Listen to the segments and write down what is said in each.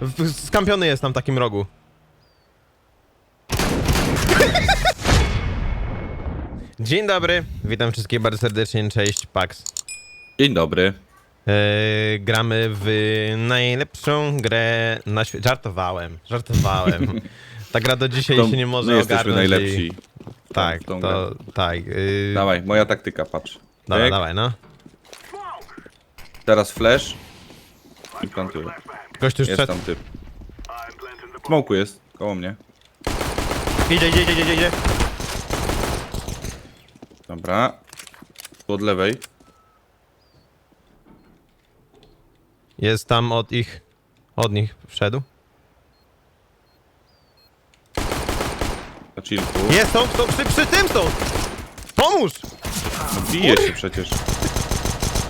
W- Skampiony jest tam w takim rogu. Dzień dobry, witam wszystkich bardzo serdecznie, cześć, Pax. Dzień dobry. Eee, gramy w najlepszą grę na świecie. Żartowałem, żartowałem. Ta gra do dzisiaj To się nie może my jesteśmy ogarnąć. najlepsi. I... Tak, w tą to tak. Yy... Dawaj, moja taktyka, patrz. Dobra, Tyk, dawaj, no. Teraz flash. I plantuję. Gość już Jest wszedł. tam typ. Smoku jest, koło mnie. Idzie, idzie, idzie, idzie, idzie. Dobra. Tu od lewej. Jest tam od ich. Od nich wszedł. Na chillku. Jest, są, są przy, przy tym są! Pomóż! No, bije się przecież.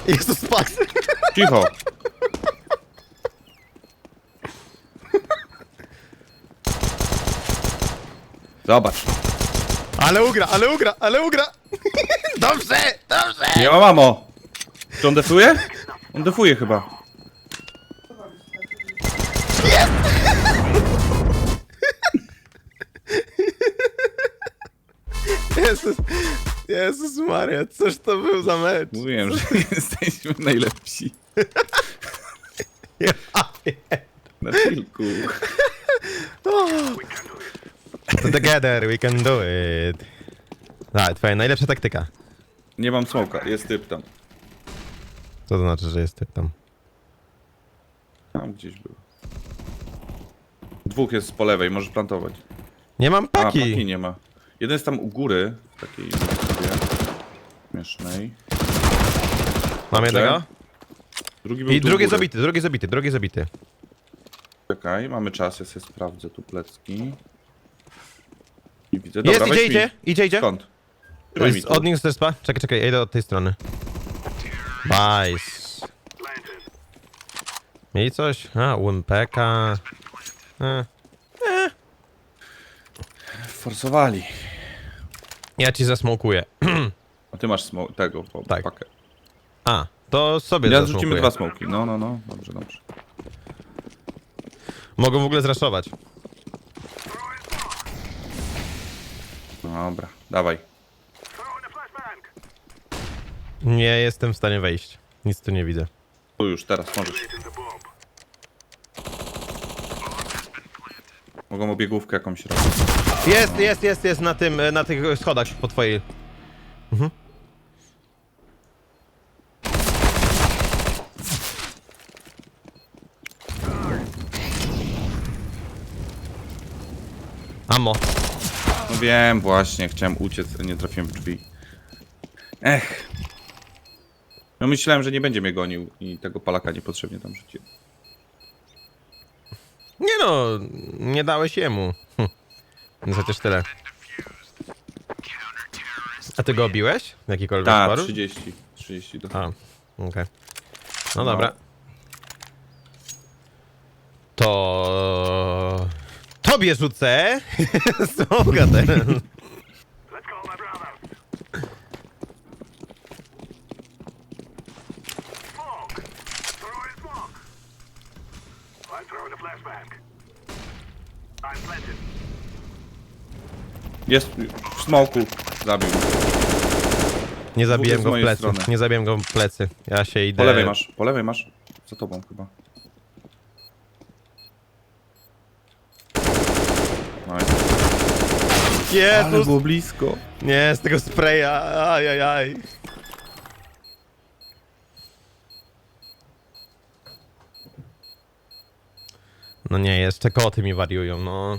Jezus, Pax. Cicho. Zobacz. Ale ugra, ale ugra, ale ugra! Dobrze, dobrze! Nie ma mamo. Czy on defuje? On defuje chyba. Jezus, Jezus Maria, cóż to był za mecz? Mówiłem, że jesteśmy najlepsi. Ja, Na chillku. Together we can do it. Tak, twoja najlepsza taktyka. Nie mam smoka, jest typ tam. Co to znaczy, że jest typ tam? Tam gdzieś był. Dwóch jest po lewej, możesz plantować. Nie mam A, paki! paki nie ma. Jeden jest tam u góry, w takiej sobie śmiesznej. Mam jednego? Drugi był I tu u drugi góry. zabity, drugi zabity, drugi zabity. Czekaj, mamy czas, ja sobie sprawdzę tu plecki. Nie widzę. Dobra, Jest, weź idzie, mi. idzie, idzie, idzie. Skąd? Mi Jest tu. od nich z respa. Czekaj, czekaj, ja idę od tej strony. Nice. Mieli coś? A, UMPK. E. Forsowali. Ja ci zasmokuję. A ty masz smo- tego, po, Tak. pakę. A, to sobie Ja zasmokuję. rzucimy dwa smoki. No, no, no. Dobrze, dobrze. Mogą w ogóle zraszować. Dobra, dawaj. Nie jestem w stanie wejść. Nic tu nie widzę. Tu już, teraz możesz. Mogą obiegówkę jakąś robić. Jest, jest, jest, jest na tym, na tych schodach po twojej. Mhm. Amo. Wiem, właśnie, chciałem uciec, a nie trafiłem w drzwi. Ech. No myślałem, że nie będzie mnie gonił i tego palaka niepotrzebnie tam rzuciłem. Nie no, nie dałeś jemu. Hm. No Chociaż tyle. A ty go obiłeś? W jakikolwiek Tak, sposób? 30. 30 do... A, okej. No No. dobra. To... Tobie rzucę! Smoga teraz. Jest w smoku. Zabił. Nie zabiłem z go w mojej plecy. strony. Nie zabiłem go w plecy. Ja się idę... Po lewej masz, po lewej masz. Za tobą chyba. I- Jezus! było blisko. Nie, z tego spraya. Ajajaj. No nie, jeszcze koty mi wariują, no.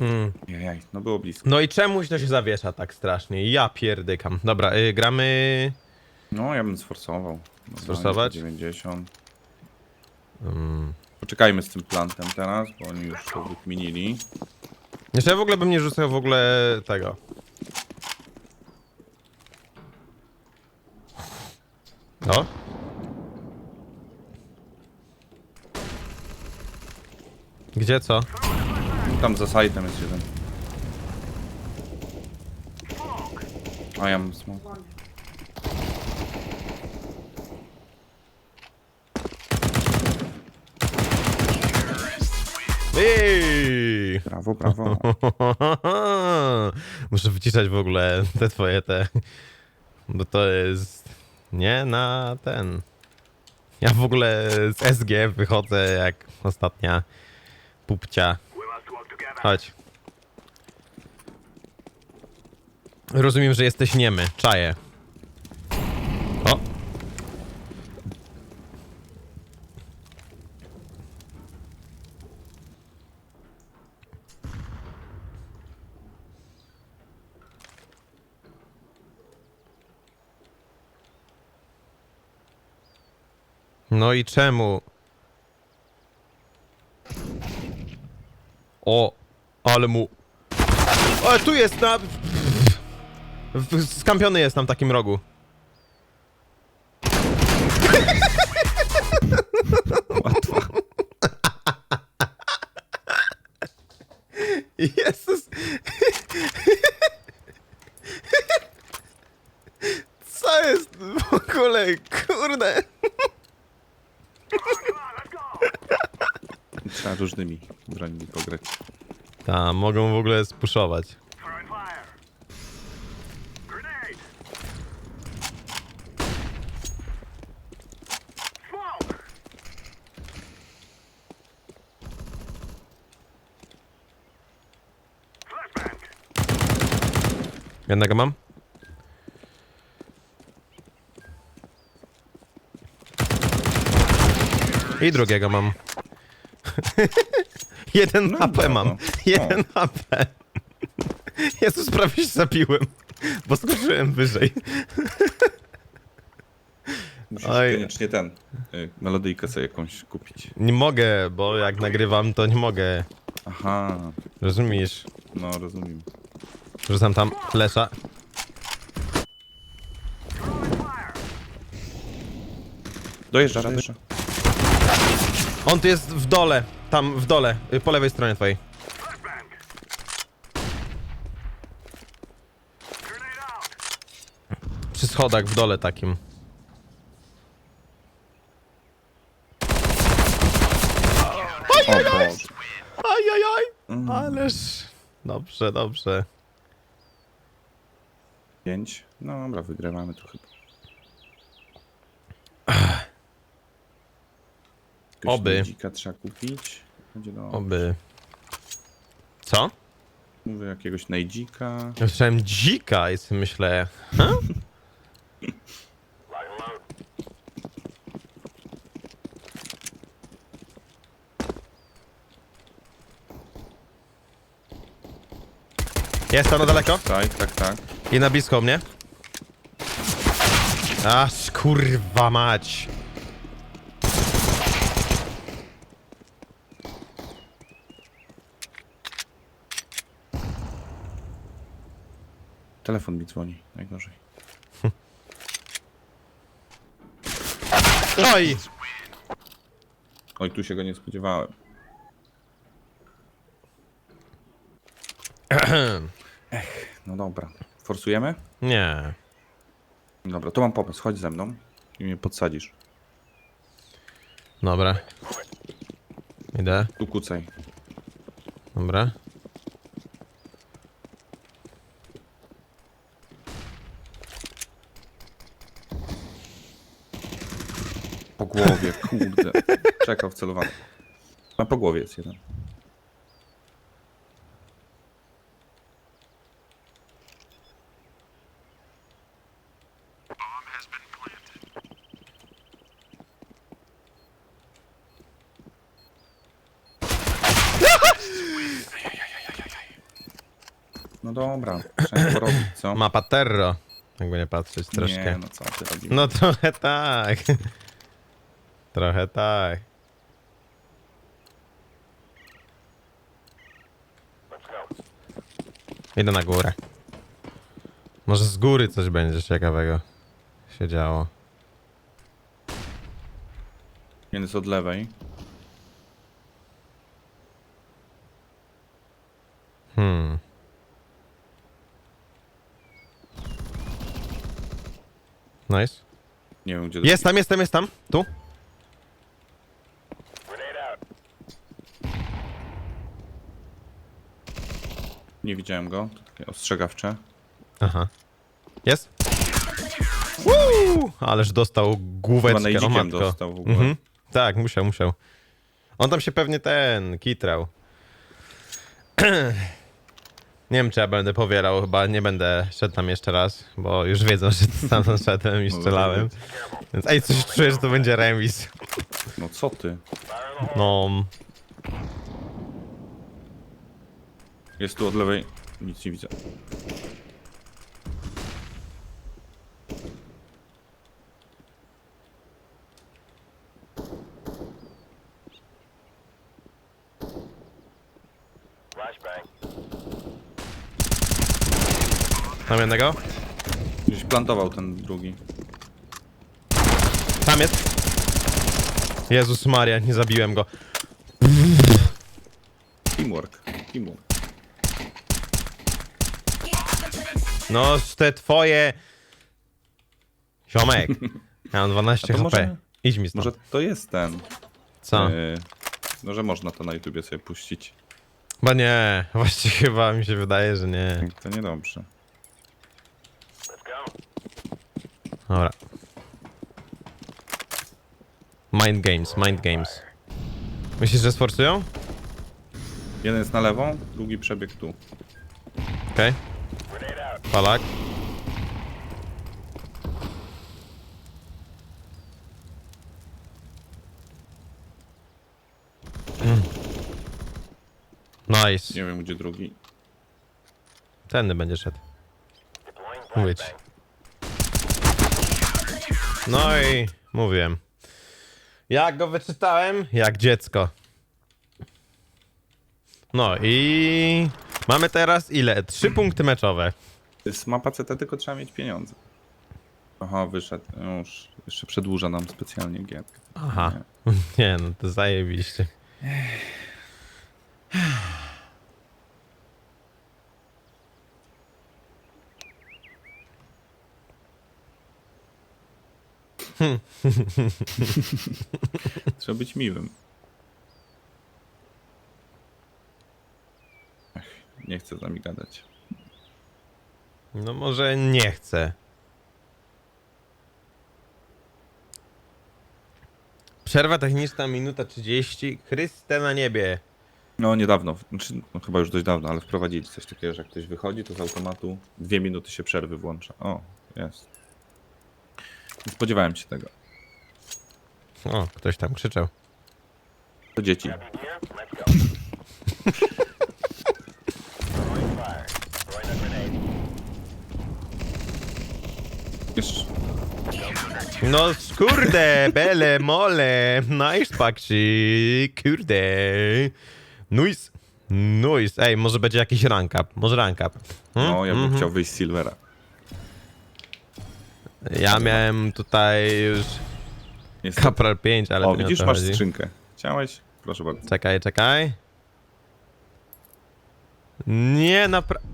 Mm. Jajaj, no było blisko. No i czemuś to się zawiesza tak strasznie? Ja pierdykam. Dobra, y, gramy... No, ja bym sforsował. Sforsować? 90. Poczekajmy z tym plantem teraz, bo oni już to wykminili. Jeszcze ja w ogóle bym nie rzucał w ogóle tego. O? Gdzie co? Tam za sajtem jest jeden. A ja mam smoke. Ej! Brawo, brawo. Muszę wyciszać w ogóle te twoje te. Bo to jest. Nie na ten. Ja w ogóle z SG wychodzę jak ostatnia pupcia. Chodź. Rozumiem, że jesteś niemy. Czaję. O! No i czemu? O, ale mu. O, tu jest na. w- Skampiony jest na takim rogu. Łatwo. Jezus. Co jest w ogóle? Kurde. Come on, let's go. Trzeba różnymi brońmi pograć. Ta, mogą w ogóle spuszować. Jednego mam. I drugiego mam. Jeden No, HP mam. Jeden HP. Jezus, prawie się zabiłem. Bo skoczyłem wyżej. Musisz Oj. koniecznie ten, y, melodyjkę sobie jakąś kupić. Nie mogę, bo jak nagrywam, to nie mogę. Aha, Rozumiesz? no rozumiem. Rzucam tam flesza. Dojeżdża, dojeżdża. On tu jest w dole. Tam w dole. y, Po lewej stronie twojej. Flashbang. Grenade out. Przy schodach w dole takim. O Boże. Ajajaj! Mm. Ależ. Dobrze, dobrze. Pięć. No dobra, wygrywamy to Jakiegoś Oby. Dzika trzeba kupić. Będzie do... Oby. Co? Mówię jakiegoś najdzika. Ja Słyszałem dzika i sobie myślę. Ha? Jest na daleko? Tak, tak, tak. I na blisko mnie. Aż kurwa mać. Telefon mi dzwoni, najgorzej. Oj! Oj, tu się go nie spodziewałem. No dobra. Forsujemy? Nie. Dobra, to mam pomysł. Chodź ze mną i mnie podsadzisz. Dobra. Idę. Tu kucaj. Dobra. Głowie, kurde. Czekał wcelowany. Na po głowie jest jeden. No dobra, trzeba to robić, co? Mapa Terro. Jakby nie patrzeć troszkę. Nie, no co ty robisz? No trochę tak. Trochę tak. Idę na górę. Może z góry coś będzie ciekawego się działo. Jest od lewej. Hmm. Nice. Nie wiem gdzie Jest tam, jest tam, jest tam. Tu. Nie widziałem go. To takie ostrzegawcze. Aha. Jest? Woo! Ależ dostał główeczkę, o matko. dostał w ogóle. Mhm. Tak, musiał, musiał. On tam się pewnie ten, kitrał. Nie wiem, czy ja będę powielał, chyba nie będę szedł tam jeszcze raz, bo już wiedzą, że tam szedłem i strzelałem. Więc ej, coś czuję, że to będzie remis. No co ty? No, Jest tu od lewej. Nic nie widzę. mam jednego. Gdzieś plantował ten drugi. Tam jest. Jezus Maria, nie zabiłem go. Teamwork. Teamwork. No, te twoje... Ziomek. Ja mam 12 A to HP. może- Idź mi stąd. Może to jest ten. Co? Yy, no, że można to na YouTubie sobie puścić. Chyba nie. Właściwie chyba mi się wydaje, że nie. To niedobrze. Dobra. Mind games, mind games. Myślisz, że sforcują? Jeden jest na lewą, drugi przebieg tu. Okej. Palak. Mm. Nice. Nie wiem gdzie drugi. Tenny będzie szedł. Mówię ci. No i mówiłem. Jak go wyczytałem? Jak dziecko. No i mamy teraz ile? Trzy punkty meczowe. To jest mapa CT, tylko trzeba mieć pieniądze. Aha, wyszedł. Już jeszcze przedłuża nam specjalnie gierkę. Aha. Nie no, to zajebiście. Trzeba być miłym. Ach, nie chcę z nami gadać. No może nie chcę. Przerwa techniczna minuta 30. Chryste na niebie. No niedawno, znaczy, no, chyba już dość dawno, ale wprowadzili coś takiego, że jak ktoś wychodzi, to z automatu dwie minuty się przerwy włącza. O, jest. Nie spodziewałem się tego. O, ktoś tam krzyczał. To dzieci. No kurde, bele, mole, nice paksi, kurde. Nice, nice. Ej, może będzie jakiś rank up, może rank up. Hmm? No, ja bym Mhm. chciał wyjść z Silvera. Ja miałem tutaj już Niestety. Kapral 5, ale O, nie widzisz, to masz chodzi. skrzynkę. Chciałeś? Proszę bardzo. Czekaj, czekaj. Nie, napra... Eee,